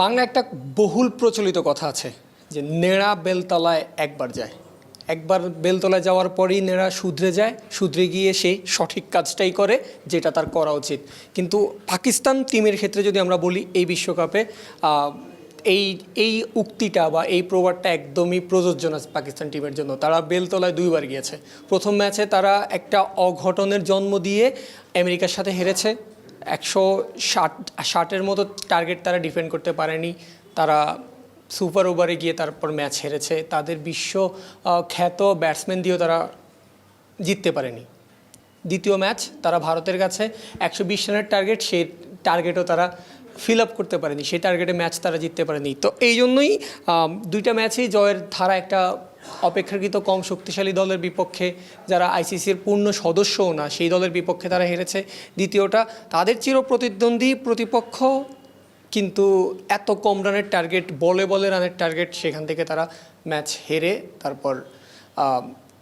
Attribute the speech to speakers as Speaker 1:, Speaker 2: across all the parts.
Speaker 1: বাংলা একটা বহুল প্রচলিত কথা আছে যে নেড়া বেলতলায় একবার যায়। একবার বেলতলায় যাওয়ার পরেই নেড়া শুধরে যায়, শুধরে গিয়ে সেই সঠিক কাজটাই করে, যেটা তার করা উচিত। কিন্তু পাকিস্তান টিমের ক্ষেত্রে যদি আমরা বলি এই বিশ্বকাপে এই এই উক্তিটা বা এই প্রবাদটা একদমই প্রযোজ্য না পাকিস্তান টিমের জন্য। তারা বেলতলায় দুইবার গিয়েছে। প্রথম ম্যাচে তারা একটা অঘটনের জন্ম দিয়ে আমেরিকার সাথে হেরেছে। একশো ষাট, ষাটের মতো টার্গেট তারা ডিফেন্ড করতে পারেনি। তারা সুপার ওভারে গিয়ে তারপর ম্যাচ হেরেছে। তাদের বিশ্ব খ্যাত ব্যাটসম্যান দিয়েও তারা জিততে পারেনি। দ্বিতীয় ম্যাচ তারা ভারতের কাছে একশো বিশ রানের টার্গেট সেই টার্গেটও তারা ফিল আপ করতে পারেনি। সেই টার্গেটে ম্যাচ তারা জিততে পারেনি। তো এই জন্যই দুইটা ম্যাচেই জয়ের ধারা একটা অপেক্ষাকৃত কম শক্তিশালী দলের বিপক্ষে যারা আইসিসির পূর্ণ সদস্যও না, সেই দলের বিপক্ষে তারা হেরেছে। দ্বিতীয়টা, তাদের চির প্রতিদ্বন্দ্বী প্রতিপক্ষ কিন্তু এত কম রানের টার্গেট বলে বলে রানের টার্গেট সেখান থেকে তারা ম্যাচ হেরে তারপর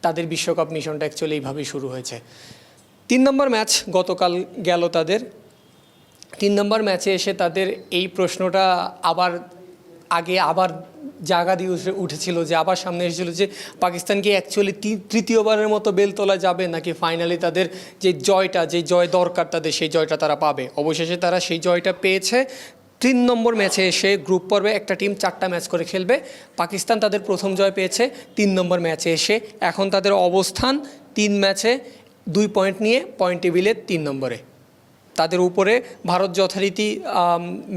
Speaker 1: তাদের বিশ্বকাপ মিশনটা অ্যাকচুয়ালি এইভাবেই শুরু হয়েছে। তিন নম্বর ম্যাচ গতকাল গেল তাদের। তিন নম্বর ম্যাচে এসে তাদের এই প্রশ্নটা আবার, আগে আবার জায়গা দিয়ে উঠেছিল, যে আবার সামনে এসেছিল যে পাকিস্তান কি অ্যাকচুয়ালি তৃতীয়বারের মতো বেলতলা যাবে নাকি ফাইনালি তাদের যে জয়টা, যে জয় দরকার তাদের, সেই জয়টা তারা পাবে। অবশেষে তারা সেই জয়টা পেয়েছে। তিন নম্বর ম্যাচে এসে গ্রুপ পর্বে একটা টিম চারটা ম্যাচ করে খেলবে। পাকিস্তান তাদের প্রথম জয় পেয়েছে। তিন নম্বর ম্যাচে এসে এখন তাদের অবস্থান তিন ম্যাচে দুই পয়েন্ট নিয়ে পয়েন্ট টেবিলে তিন নম্বরে। তাদের উপরে ভারত যথারীতি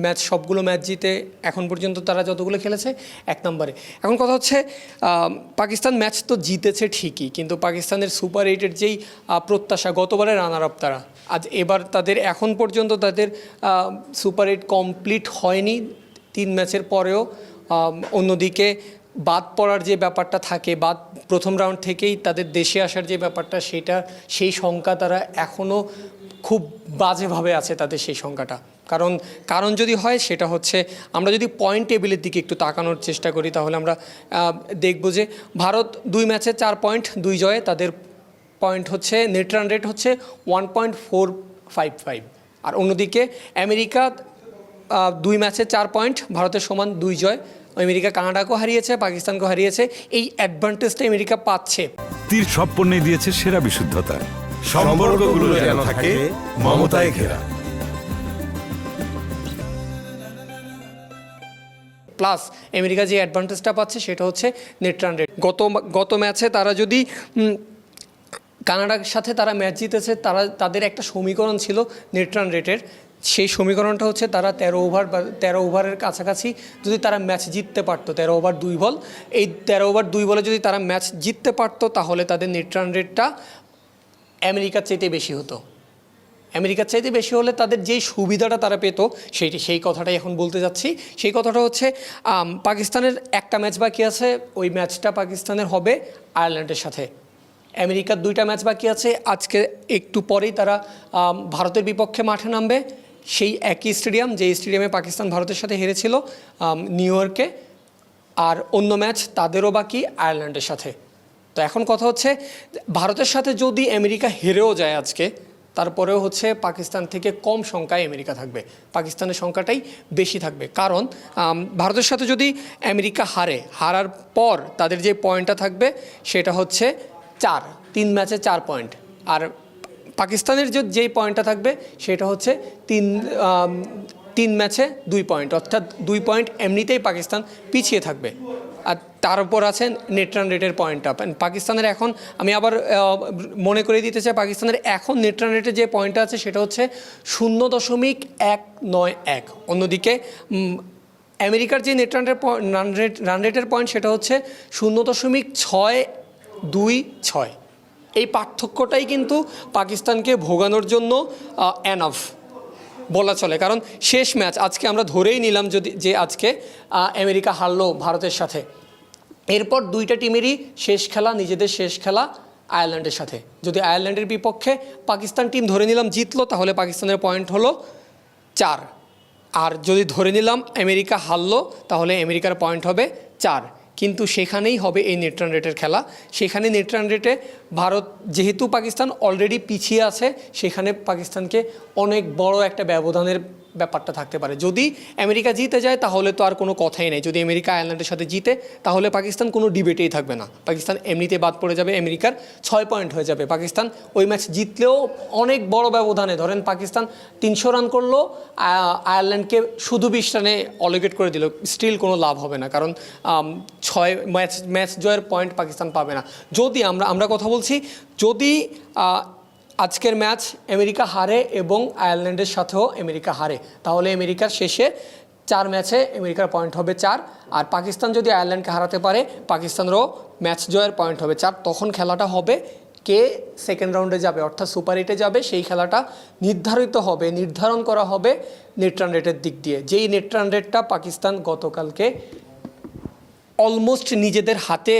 Speaker 1: ম্যাচ, সবগুলো ম্যাচ জিতে এখন পর্যন্ত তারা যতগুলো খেলেছে, এক নম্বরে। এখন কথা হচ্ছে পাকিস্তান ম্যাচ তো জিতেছে ঠিকই, কিন্তু পাকিস্তানের সুপার এইটের যেই প্রত্যাশা গতবারে রানার আপ তারা। আজ এবার তাদের, এখন পর্যন্ত তাদের সুপার এইট কমপ্লিট হয়নি, তিন ম্যাচের পরেও অন্যদিকে বাদ পড়ার যে ব্যাপারটা থাকে, বাদ প্রথম রাউন্ড থেকেই তাদের দেশে আসার যে ব্যাপারটা, সেটা, সেই শঙ্কা তারা এখনও খুব বাজেভাবে আছে তাদের সেই সংখ্যাটা। কারণ কারণ যদি হয় সেটা হচ্ছে, আমরা যদি পয়েন্ট টেবিলের দিকে একটু তাকানোর চেষ্টা করি, তাহলে আমরা দেখব যে ভারত দুই ম্যাচে চার পয়েন্ট দুই জয়ে তাদের পয়েন্ট হচ্ছে নেট রান রেট হচ্ছে one point four five five আর অন্যদিকে আমেরিকা দুই ম্যাচে চার পয়েন্ট ভারতের সমান দুই জয়। আমেরিকা কানাডাকেও হারিয়েছে, পাকিস্তানকেও হারিয়েছে, এই অ্যাডভান্টেজটা আমেরিকা পাচ্ছে।
Speaker 2: তীর সব পণ্যে দিয়েছে সেরা বিশুদ্ধতা। সম্পর্কগুলো যেন থাকে মমতায় ঘেরা।
Speaker 1: প্লাস আমেরিকা যে অ্যাডভান্টেজটা পাচ্ছে সেটা হচ্ছে নেট রান রেট গত গত ম্যাচে তারা যদি কানাডার সাথে তারা ম্যাচ জিতেছে তারা তাদের একটা সমীকরণ ছিল নেট রান রেটের সেই সমীকরণটা হচ্ছে তারা তেরো ওভার বা তেরো ওভারের কাছাকাছি যদি তারা ম্যাচ জিততে পারতো তেরো ওভার দুই বল। এই তেরো ওভার দুই বলে যদি তারা ম্যাচ জিততে পারতো তাহলে তাদের নেট রান রেটটা আমেরিকার চাইতে বেশি হতো। আমেরিকার চাইতে বেশি হলে তাদের যেই সুবিধাটা তারা পেত, সেইটি, সেই কথাটাই এখন বলতে যাচ্ছি। সেই কথাটা হচ্ছে পাকিস্তানের একটা ম্যাচ বাকি আছে, ওই ম্যাচটা পাকিস্তানের হবে আয়ারল্যান্ডের সাথে। আমেরিকার দুইটা ম্যাচ বাকি আছে, আজকে একটু পরেই তারা ভারতের বিপক্ষে মাঠে নামবে। সেই একই স্টেডিয়াম যে স্টেডিয়ামে পাকিস্তান ভারতের সাথে হেরেছিল নিউ ইয়র্কে। আর অন্য ম্যাচ তাদেরও বাকি, আয়ারল্যান্ডের সাথে। তো এখন কথা হচ্ছে, ভারতের সাথে যদি আমেরিকা হেরেও যায় আজকে, তারপরেও হচ্ছে পাকিস্তান থেকে কম সংখ্যায় আমেরিকা থাকবে। পাকিস্তানের সংখ্যাটাই বেশি থাকবে। কারণ ভারতের সাথে যদি আমেরিকা হারে, হারার পর তাদের যে পয়েন্টটা থাকবে, সেটা হচ্ছে চার, তিন ম্যাচে চার পয়েন্ট। আর পাকিস্তানের যে, যেই পয়েন্টটা থাকবে, সেটা হচ্ছে তিন তিন ম্যাচে দুই পয়েন্ট। অর্থাৎ দুই পয়েন্ট এমনিতেই পাকিস্তান পিছিয়ে থাকবে। আর তার উপর আছে নেট রান রেটের পয়েন্টটা পাকিস্তানের এখন, আমি আবার মনে করে দিতে চাই, পাকিস্তানের এখন নেট রান রেটের যে পয়েন্টটা আছে, সেটা হচ্ছে শূন্য দশমিক এক নয় এক। অন্যদিকে আমেরিকার যে নেট রান রেট, রান রেটের পয়েন্ট সেটা হচ্ছে শূন্য দশমিক ছয় দুই ছয়। এই পার্থক্যটাই কিন্তু পাকিস্তানকে ভোগানোর জন্য অ্যানাফ বলা চলে। কারণ শেষ ম্যাচ, আজকে আমরা ধরেই নিলাম যদি যে আজকে আমেরিকা হারলো ভারতের সাথে। এরপর দুইটা টিমেরই শেষ খেলা, নিজেদের শেষ খেলা আয়ারল্যান্ডের সাথে। যদি আয়ারল্যান্ডের বিপক্ষে পাকিস্তান টিম ধরে নিলাম জিতলো, তাহলে পাকিস্তানের পয়েন্ট হলো চার। আর যদি ধরে নিলাম আমেরিকা হারলো, তাহলে আমেরিকার পয়েন্ট হবে চার। কিন্তু সেখানেই হবে এই নেট রান রেটের খেলা। সেখানে নেট রান রেটে ভারত, যেহেতু পাকিস্তান অলরেডি পিছিয়ে আছে, সেখানে পাকিস্তানকে অনেক বড় একটা ব্যবধানের ব্যাপারটা থাকতে পারে। যদি আমেরিকা জিতে যায়, তাহলে তো আর কোনো কথাই নেই। যদি আমেরিকা আয়ারল্যান্ডের সাথে জিতে, তাহলে পাকিস্তান কোনো ডিবেটেই থাকবে না। পাকিস্তান এমনিতে বাদ পড়ে যাবে, আমেরিকার ছয় পয়েন্ট হয়ে যাবে। পাকিস্তান ওই ম্যাচ জিতলেও অনেক বড় ব্যবধানে, ধরেন পাকিস্তান তিনশো রান করল আয়ারল্যান্ডকে শুধু বিশ রানে অলোকেট করে দিল স্টিল কোনো লাভ হবে না। কারণ ছয় ম্যাচ ম্যাচ জয়ের পয়েন্ট পাকিস্তান পাবে না। যদি আমরা আমরা কথা বলছি, যদি আজকের ম্যাচ আমেরিকা হারে এবং আয়ারল্যান্ডের সাথেও আমেরিকা হারে। তাহলে আমেরিকার শেষে চার ম্যাচে আমেরিকার পয়েন্ট হবে চার, আর পাকিস্তান যদি আয়ারল্যান্ডকে হারাতে পারে, পাকিস্তানেরও ম্যাচ জয়ের পয়েন্ট হবে চার। তখন খেলাটা হবে কে সেকেন্ড রাউন্ডে যাবে, অর্থাৎ সুপার এইটে যাবে। সেই খেলাটা নির্ধারিত হবে, নির্ধারণ করা হবে নেট রান রেটের দিক দিয়ে। যেই নেট রান রেটটা পাকিস্তান গতকালকে অলমোস্ট নিজেদের হাতে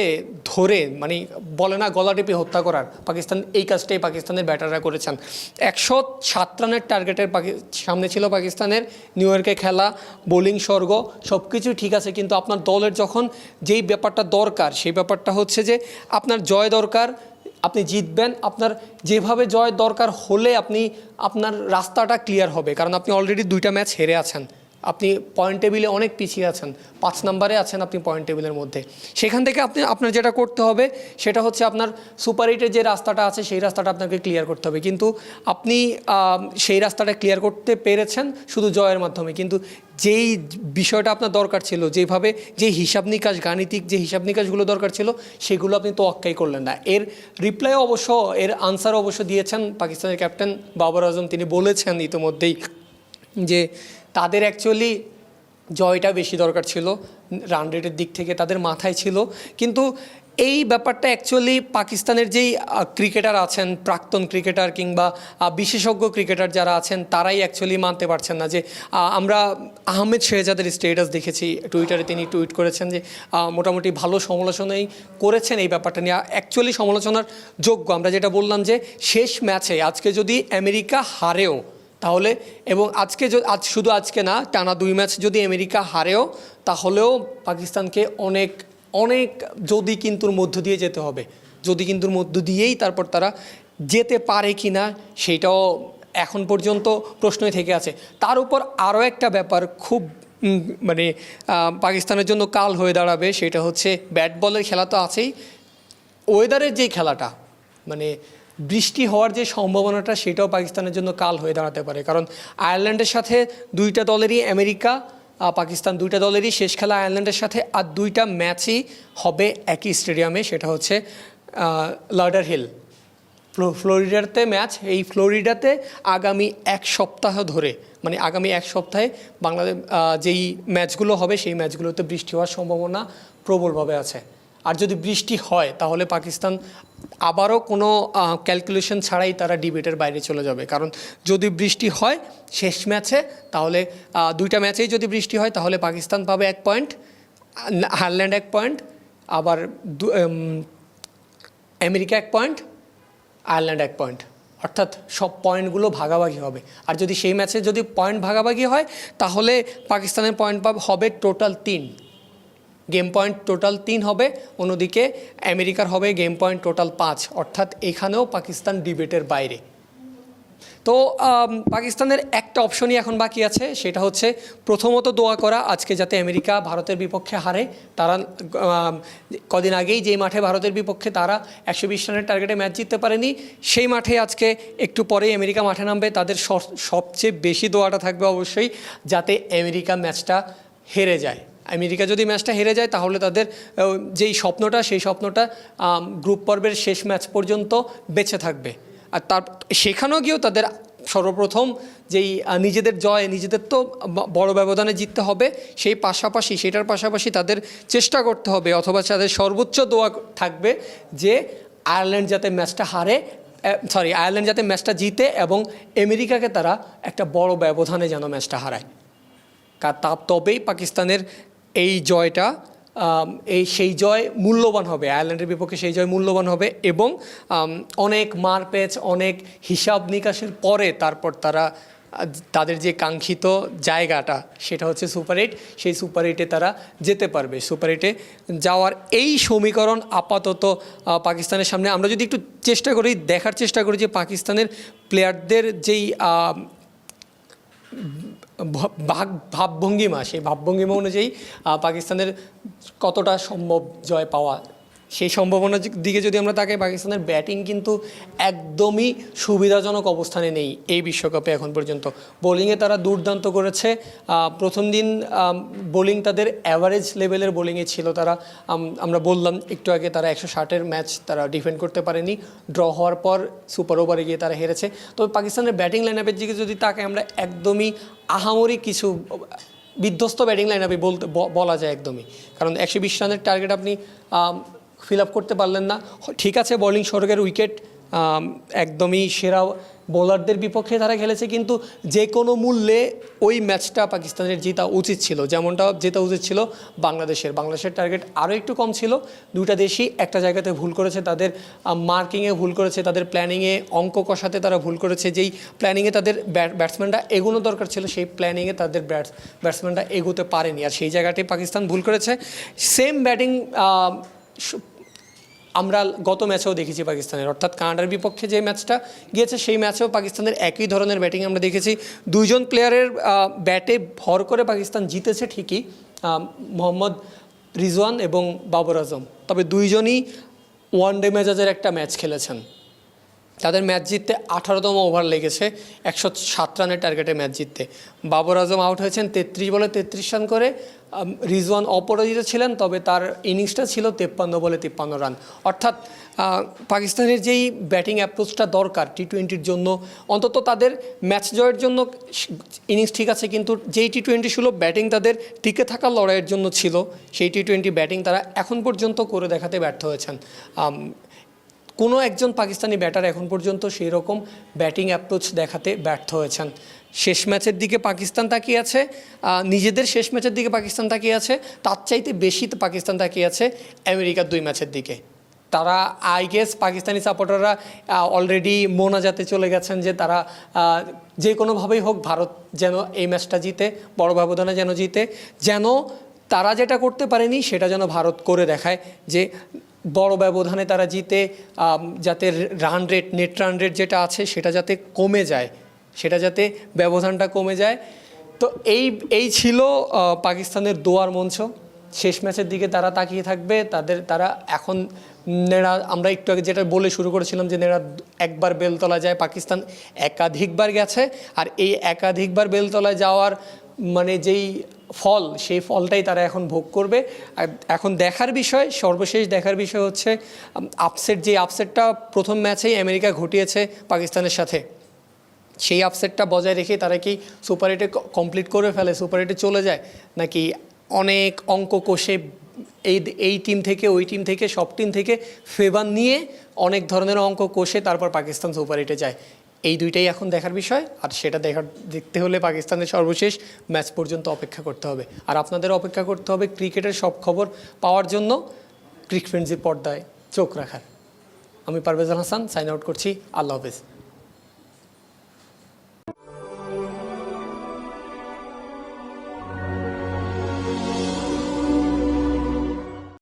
Speaker 1: ধরে মানে বলে না, গলা টিপে হত্যা করার। পাকিস্তান, এই কাজটাই পাকিস্তানের ব্যাটাররা করেছেন। একশো সাত রানের টার্গেটের সামনে ছিল পাকিস্তানের নিউ ইয়র্কে খেলা বোলিং স্বর্গ সব কিছু ঠিক আছে, কিন্তু আপনার দলের যখন যেই ব্যাপারটা দরকার, সেই ব্যাপারটা হচ্ছে যে আপনার জয় দরকার, আপনি জিতবেন, আপনার যেভাবে জয় দরকার হলে আপনি, আপনার রাস্তাটা ক্লিয়ার হবে, কারণ আপনি অলরেডি দুইটা ম্যাচ হেরে আছেন। আপনি পয়েন্ট টেবিলে অনেক পিছিয়ে আছেন, পাঁচ নম্বরে আছেন আপনি পয়েন্ট টেবিলের মধ্যে। সেখান থেকে আপনি, আপনার যেটা করতে হবে, সেটা হচ্ছে আপনার সুপার এইটের যে রাস্তাটা আছে, সেই রাস্তাটা আপনাকে ক্লিয়ার করতে হবে। কিন্তু আপনি সেই রাস্তাটা ক্লিয়ার করতে পেরেছেন শুধু জয়ের মাধ্যমে। কিন্তু যেই বিষয়টা আপনার দরকার ছিল, যেভাবে যে হিসাব নিকাশ, গাণিতিক যে হিসাব নিকাশগুলো দরকার ছিল, সেগুলো আপনি তো অক্কাই করলেন না। এর রিপ্লাই অবশ্য, এর আনসার অবশ্য দিয়েছেন পাকিস্তানের ক্যাপ্টেন বাবর আজম। তিনি বলেছেন ইতিমধ্যেই যে তাদের অ্যাকচুয়ালি জয়টা বেশি দরকার ছিল রান রেটের দিক থেকে তাদের মাথায় ছিল। কিন্তু এই ব্যাপারটা অ্যাকচুয়ালি পাকিস্তানের যেই ক্রিকেটার আছেন, প্রাক্তন ক্রিকেটার কিংবা বিশেষজ্ঞ ক্রিকেটার যারা আছেন, তারাই অ্যাকচুয়ালি মানতে পারছেন না যে আমরা আহমেদ শেহজাদের স্টেটাস দেখেছি। টুইটারে তিনি টুইট করেছেন যে মোটামুটি ভালো সমালোচনাই করেছেন এই ব্যাপারটা নিয়ে। অ্যাকচুয়ালি সমালোচনার যোগ্য, আমরা যেটা বললাম যে, শেষ ম্যাচে আজকে যদি আমেরিকা হারেও তাহলে এবং আজকে আজ শুধু আজকে না, টানা দুই ম্যাচ যদি আমেরিকা হারেও, তাহলেও পাকিস্তানকে অনেক অনেক যদি কিন্তুর মধ্য দিয়ে যেতে হবে। যদি কিন্তুর মধ্য দিয়েই তারপর তারা যেতে পারে কি না সেটাও এখন পর্যন্ত প্রশ্নই থেকে আছে। তার উপর আরও একটা ব্যাপার খুব মানে পাকিস্তানের জন্য কাল হয়ে দাঁড়াবে, সেটা হচ্ছে ব্যাট বলের খেলা তো আছেই। ওয়েদারের যে খেলাটা মানে বৃষ্টি হওয়ার যে সম্ভাবনাটা সেটাও পাকিস্তানের জন্য কাল হয়ে দাঁড়াতে পারে। কারণ আয়ারল্যান্ডের সাথে দুইটা দলেরই আমেরিকা পাকিস্তান দুইটা দলেরই শেষ খেলা আয়ারল্যান্ডের সাথে আর দুইটা ম্যাচই হবে একই স্টেডিয়ামে, সেটা হচ্ছে লার্ডার হিল। ফ্লো- ফ্লোরিডাতে ম্যাচ, এই ফ্লোরিডাতে আগামী এক সপ্তাহ ধরে মানে আগামী এক সপ্তাহে বাংলাদেশ যেই ম্যাচগুলো হবে সেই ম্যাচগুলোতে বৃষ্টি হওয়ার সম্ভাবনা প্রবলভাবে আছে। আর যদি বৃষ্টি হয়, তাহলে পাকিস্তান আবারও কোনো ক্যালকুলেশন ছাড়াই তারা ডিবেটের বাইরে চলে যাবে। কারণ যদি বৃষ্টি হয় শেষ ম্যাচে, তাহলে দুইটা ম্যাচেই যদি বৃষ্টি হয়, তাহলে পাকিস্তান পাবে এক পয়েন্ট হারল্যান্ড এক পয়েন্ট আবার আমেরিকা এক পয়েন্ট আয়ারল্যান্ড এক পয়েন্ট অর্থাৎ সব পয়েন্টগুলো ভাগাভাগি হবে। আর যদি সেই ম্যাচে যদি পয়েন্ট ভাগাভাগি হয়, তাহলে পাকিস্তানের পয়েন্ট পাব হবে টোটাল তিন। গেম পয়েন্ট টোটাল তিন হবে, অন্যদিকে আমেরিকার হবে গেম পয়েন্ট টোটাল পাঁচ, অর্থাৎ এখানেও পাকিস্তান ডিবেটের বাইরে। তো পাকিস্তানের একটা অপশনই এখন বাকি আছে, সেটা হচ্ছে প্রথমত দোয়া করা আজকে যাতে আমেরিকা ভারতের বিপক্ষে হারে। তারা কদিন আগেই যেই মাঠে ভারতের বিপক্ষে তারা একশো বিশ রানের টার্গেটে ম্যাচ জিততে পারেনি, সেই মাঠে আজকে একটু পরেই আমেরিকা মাঠে নামবে। তাদের সবচেয়ে বেশি দোয়াটা থাকবে অবশ্যই যাতে আমেরিকা ম্যাচটা হেরে যায়। আমেরিকা যদি ম্যাচটা হেরে যায়, তাহলে তাদের যেই স্বপ্নটা, সেই স্বপ্নটা গ্রুপ পর্বের শেষ ম্যাচ পর্যন্ত বেঁচে থাকবে। আর তার, সেখানেও গিয়েও তাদের সর্বপ্রথম যেই নিজেদের জয়, নিজেদের তো বড় ব্যবধানে জিততে হবে, সেই পাশাপাশি, সেটার পাশাপাশি তাদের চেষ্টা করতে হবে, অথবা তাদের সর্বোচ্চ দোয়া থাকবে যে আয়ারল্যান্ড যাতে ম্যাচটা হারে সরি আয়ারল্যান্ড যাতে ম্যাচটা জিতে এবং আমেরিকাকে তারা একটা বড় ব্যবধানে যেন ম্যাচটা হারায়। তবেই পাকিস্তানের এই জয়টা এই সেই জয় মূল্যবান হবে, আয়ারল্যান্ডের বিপক্ষে সেই জয় মূল্যবান হবে এবং অনেক মারপ্যাচ অনেক হিসাব নিকাশের পরে তারপর তারা, তাদের যে কাঙ্ক্ষিত জায়গাটা, সেটা হচ্ছে সুপার এইট, সেই সুপার এইটে তারা যেতে পারবে। সুপার এইটে যাওয়ার এই সমীকরণ আপাতত পাকিস্তানের সামনে। আমরা যদি একটু চেষ্টা করি, দেখার চেষ্টা করি যে পাকিস্তানের প্লেয়ারদের যেই ভাগ ভাবভঙ্গিমা সেই ভাবভঙ্গিমা অনুযায়ী পাকিস্তানের কতটা সম্ভব জয় পাওয়া সেই সম্ভাবনার দিকে যদি আমরা তাকাই, পাকিস্তানের ব্যাটিং কিন্তু একদমই সুবিধাজনক অবস্থানে নেই এই বিশ্বকাপে এখন পর্যন্ত। বোলিংয়ে তারা দুর্দান্ত করেছে। প্রথম দিন বোলিং তাদের অ্যাভারেজ লেভেলের বোলিংয়ে ছিল তারা। আমরা বললাম, একটু আগে তারা একশো ষাটের ম্যাচ তারা ডিফেন্ড করতে পারেনি। ড্র হওয়ার পর সুপার ওভারে গিয়ে তারা হেরেছে। তবে পাকিস্তানের ব্যাটিং লাইন আপের দিকে যদি তাকাই, আমরা একদমই আহামরি কিছু বিধ্বস্ত ব্যাটিং লাইন আপে বলতে বলা যায় একদমই। কারণ একশো বিশ রানের টার্গেট আপনি ফিল আপ করতে পারলেন না। ঠিক আছে বোলিং সড়কের উইকেট একদমই সেরা বোলারদের বিপক্ষে তারা খেলেছে, কিন্তু যে কোনো মূল্যে ওই ম্যাচটা পাকিস্তানের জেতা উচিত ছিল। যেমনটা জেতা উচিত ছিল বাংলাদেশের। বাংলাদেশের টার্গেট আরও একটু কম ছিল। দুইটা দেশই একটা জায়গাতে ভুল করেছে, তাদের মার্কিংয়ে ভুল করেছে, তাদের প্ল্যানিংয়ে অঙ্ক কষাতে তারা ভুল করেছে। যেই প্ল্যানিংয়ে তাদের ব্যাটসম্যানরা এগোনো দরকার ছিল, সেই প্ল্যানিংয়ে তাদের ব্যাটস ব্যাটসম্যানরা এগোতে পারেনি। আর সেই জায়গাটাই পাকিস্তান ভুল করেছে। সেম ব্যাটিং আমরা গত ম্যাচেও দেখেছি পাকিস্তানের। অর্থাৎ কানাডার বিপক্ষে যে ম্যাচটা গিয়েছে, সেই ম্যাচেও পাকিস্তানের একই ধরনের ব্যাটিং আমরা দেখেছি। দুইজন প্লেয়ারের ব্যাটে ভর করে পাকিস্তান জিতেছে ঠিকই মোহাম্মদ রিজওয়ান এবং বাবর আজম। তবে দুইজনই ওয়ান ডে মেজাজের একটা ম্যাচ খেলেছেন। তাদের ম্যাচ জিততে আঠারোতম ওভার লেগেছে, একশো সাত রানের টার্গেটে ম্যাচ জিততে। বাবর আজম আউট হয়েছেন তেত্রিশ বলে তেত্রিশ রান করে। রিজওয়ান অপরাজিত ছিলেন, তবে তার ইনিংসটা ছিল তেপ্পান্ন বলে তিপ্পান্ন রান। অর্থাৎ পাকিস্তানের যেই ব্যাটিং অ্যাপ্রোচটা দরকার টি টোয়েন্টির জন্য, অন্তত তাদের ম্যাচ জয়ের জন্য ইনিংস ঠিক আছে, কিন্তু যেই টি টোয়েন্টি ছিল ব্যাটিং তাদের টিকে থাকা লড়াইয়ের জন্য ছিল, সেই টি টোয়েন্টি ব্যাটিং তারা এখন পর্যন্ত করে দেখাতে ব্যর্থ হয়েছেন। কোনো একজন পাকিস্তানি ব্যাটার এখন পর্যন্ত সেই রকম ব্যাটিং অ্যাপ্রোচ দেখাতে ব্যর্থ হয়েছেন। শেষ ম্যাচের দিকে পাকিস্তান তাকিয়ে আছে নিজেদের শেষ ম্যাচের দিকে পাকিস্তান তাকিয়ে আছে, তার চাইতে বেশি পাকিস্তান তাকিয়ে আছে আমেরিকার দুই ম্যাচের দিকে। তারা আই গেস পাকিস্তানি সাপোর্টাররা অলরেডি মোনাজাতে চলে গেছেন যে তারা যে কোনোভাবেই হোক ভারত যেন এই ম্যাচটা জিতে, বড় ব্যবধানে যেন জিতে, যেন তারা যেটা করতে পারেনি সেটা যেন ভারত করে দেখায় যে বড় ব্যবধানে তারা জিতে যাতে run rate net run rate যেটা আছে সেটা যাতে কমে যায়, সেটা যাতে ব্যবধানটা কমে যায়। তো এই এই ছিল পাকিস্তানের দোয়ার মঞ্চ। শেষ ম্যাচের দিকে তারা তাকিয়ে থাকবে, তাদের, তারা এখন নেড়া, আমরা একটু আগে যেটা বলে শুরু করেছিলাম যে নেড়া একবার বেলতলা যায়, পাকিস্তান একাধিকবার গেছে। আর এই একাধিকবার বেলতলায় যাওয়ার মানে যেই ফল, সেই ফলটাই তারা এখন ভোগ করবে। এখন দেখার বিষয়, সর্বশেষ দেখার বিষয় হচ্ছে আপসেট যে আপসেটটা প্রথম ম্যাচেই আমেরিকা ঘটিয়েছে পাকিস্তানের সাথে, সেই আপসেটটা বজায় রেখে তারা কি সুপার এইটে কমপ্লিট করে ফেলে সুপার এইটে চলে যায়? নাকি অনেক অঙ্ক কষে এই এই টিম থেকে, ওই টিম থেকে, সব টিম থেকে ফেভার নিয়ে অনেক ধরনের অঙ্ক কষে তারপর পাকিস্তান সুপার এইটে যায়। এই দুইটাই এখন দেখার বিষয়, আর সেটা দেখার, দেখতে হলে পাকিস্তানের সর্বশেষ ম্যাচ পর্যন্ত অপেক্ষা করতে হবে। আর আপনাদের অপেক্ষা করতে হবে ক্রিকেটের সব খবর পাওয়ার জন্য ক্রিক ফ্রেন্ডসির পর্দায় চোখ রাখার। আমি পারভেজ হাসান সাইন আউট করছি। আল্লাহ হাফেজ।